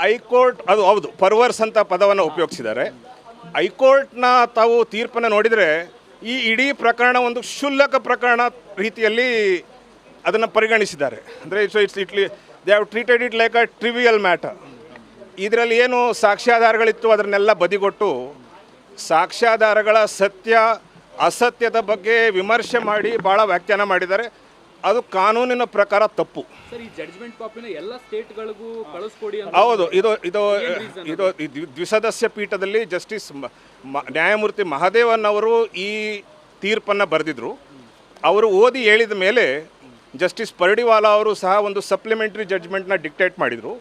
High court, ಅದು ಹೌದು, ಪರ್ವರ್ಸ್ ಅಂತ ಪದವನ್ನು ಉಪಯೋಗಿಸಿದ್ದಾರೆ. ಹೈಕೋರ್ಟ್ನ ತಾವು ತೀರ್ಪನ್ನು ನೋಡಿದರೆ ಈ ಇಡೀ ಪ್ರಕರಣ ಒಂದು ಕ್ಷುಲ್ಲಕ ಪ್ರಕರಣ ರೀತಿಯಲ್ಲಿ ಅದನ್ನು ಪರಿಗಣಿಸಿದ್ದಾರೆ. ಅಂದರೆ it's it's ಇಟ್ಲಿ they have treated it like a trivial matter ಇದರಲ್ಲಿ ಏನು ಸಾಕ್ಷ್ಯಾಧಾರಗಳಿತ್ತು, ಅದನ್ನೆಲ್ಲ ಬದಿಗೊಟ್ಟು ಸಾಕ್ಷ್ಯಾಧಾರಗಳ ಸತ್ಯ, ಅಸತ್ಯದ ಬಗ್ಗೆ ವಿಮರ್ಶೆ ಮಾಡಿ ಭಾಳ ವ್ಯಾಖ್ಯಾನ ಮಾಡಿದ್ದಾರೆ. ಅದು ಕಾನೂನಿನ ಪ್ರಕಾರ ತಪ್ಪು. ಸರ್ ಈ ಜಡ್ಜ್ಮೆಂಟ್ ಕಾಪಿನ ಎಲ್ಲ ಸ್ಟೇಟ್ಗಳಿಗೂ ಕಳಿಸ್ಕೊಡಿ ಹೌದು ಇದು ಇದು ಇದು ದ್ವಿಸದಸ್ಯ ಪೀಠದಲ್ಲಿ ಜಸ್ಟಿಸ್ ನ್ಯಾಯಮೂರ್ತಿ ಮಹಾದೇವನ್ ಅವರು ಈ ತೀರ್ಪನ್ನು ಬರೆದಿದ್ರು. ಅವರು ಓದಿ ಹೇಳಿದ ಮೇಲೆ ಜಸ್ಟಿಸ್ ಪರ್ಡಿವಾಲಾ ಅವರು ಸಹ ಒಂದು ಸಪ್ಲಿಮೆಂಟ್ರಿ ಜಡ್ಜ್ಮೆಂಟ್ನ ಡಿಕ್ಟೇಟ್ ಮಾಡಿದರು.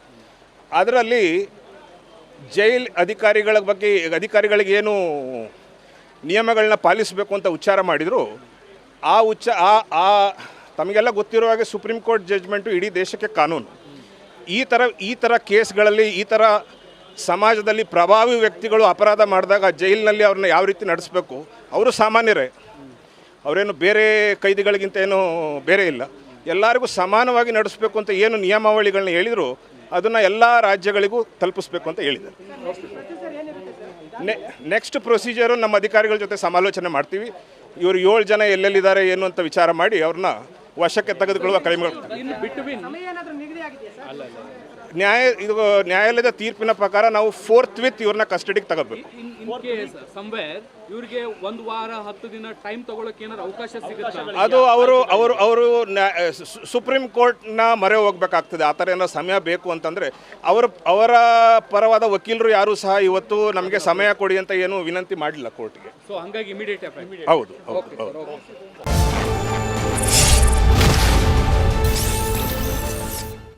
ಅದರಲ್ಲಿ ಜೈಲ್ ಅಧಿಕಾರಿಗಳ ಬಗ್ಗೆ ಅಧಿಕಾರಿಗಳಿಗೆ ಏನು ನಿಯಮಗಳನ್ನ ಪಾಲಿಸಬೇಕು ಅಂತ ಉಚ್ಚಾರ ಮಾಡಿದರು. ಆ ಉಚ್ಚ ಆ ಆ ತಮಗೆಲ್ಲ ಗೊತ್ತಿರೋ ಹಾಗೆ ಸುಪ್ರೀಂ ಕೋರ್ಟ್ ಜಡ್ಜ್ಮೆಂಟು ಇಡೀ ದೇಶಕ್ಕೆ ಕಾನೂನು. ಈ ಥರ ಈ ಥರ ಕೇಸ್ಗಳಲ್ಲಿ, ಈ ಥರ ಸಮಾಜದಲ್ಲಿ ಪ್ರಭಾವಿ ವ್ಯಕ್ತಿಗಳು ಅಪರಾಧ ಮಾಡಿದಾಗ ಜೈಲಿನಲ್ಲಿ ಅವ್ರನ್ನ ಯಾವ ರೀತಿ ನಡೆಸಬೇಕು? ಅವರು ಸಾಮಾನ್ಯರೇ. ಅವರೇನು ಬೇರೆ ಕೈದಿಗಳಿಗಿಂತ ಏನು ಬೇರೆ ಇಲ್ಲ. ಎಲ್ಲರಿಗೂ ಸಮಾನವಾಗಿ ನಡೆಸಬೇಕು ಅಂತ ಏನು ನಿಯಮಾವಳಿಗಳನ್ನ ಹೇಳಿದರು, ಅದನ್ನು ಎಲ್ಲ ರಾಜ್ಯಗಳಿಗೂ ತಲುಪಿಸ್ಬೇಕು ಅಂತ ಹೇಳಿದ್ದಾರೆ. ನೆ ನೆಕ್ಸ್ಟ್ ಪ್ರೊಸೀಜರು ನಮ್ಮ ಅಧಿಕಾರಿಗಳ ಜೊತೆ ಸಮಾಲೋಚನೆ ಮಾಡ್ತೀವಿ. ಇವರು ಏಳು ಜನ ಎಲ್ಲೆಲ್ಲಿದ್ದಾರೆ, ಏನು ಅಂತ ವಿಚಾರ ಮಾಡಿ ಅವ್ರನ್ನ ವಶಕ್ಕೆ ತೆಗೆದುಕೊಳ್ಳುವ ಕ್ರಮಗಳು. ನ್ಯಾಯ ಇದು ನ್ಯಾಯಾಲಯದ ತೀರ್ಪಿನ ಪ್ರಕಾರ ನಾವು ಫೋರ್ತ್ ವಿತ್ ಇವ್ರನ್ನ ಕಸ್ಟಡಿಗೆ ತಗೋಬೇಕು. ಇವರಿಗೆ ಒಂದು ವಾರ ಹತ್ತು ದಿನ ಟೈಮ್ ತಗೊಳಕ್ಕೆ ಏನಾದ್ರು ಅವಕಾಶ ಸಿಗುತ್ತಾ? ಅದು ಅವರು ಅವರು ಅವರು ಸುಪ್ರೀಂ ಸು- ಸುಪ್ರೀಂ ಕೋರ್ಟ್ನ ಮೊರೆ ಹೋಗ್ಬೇಕಾಗ್ತದೆ. ಆ ಥರ ಏನೋ ಸಮಯ ಬೇಕು ಅಂತಂದರೆ ಅವರ ಅವರ ಪರವಾದ ವಕೀಲರು ಯಾರೂ ಸಹ ಇವತ್ತು ನಮಗೆ ಸಮಯ ಕೊಡಿ ಅಂತ ಏನು ವಿನಂತಿ ಮಾಡಲಿಲ್ಲ ಕೋರ್ಟ್ಗೆ ಸೊ ಹಂಗಾಗಿ ಇಮಿಡಿಯೇಟ್ ಹೌದು ಹೌದು ಹೌದು.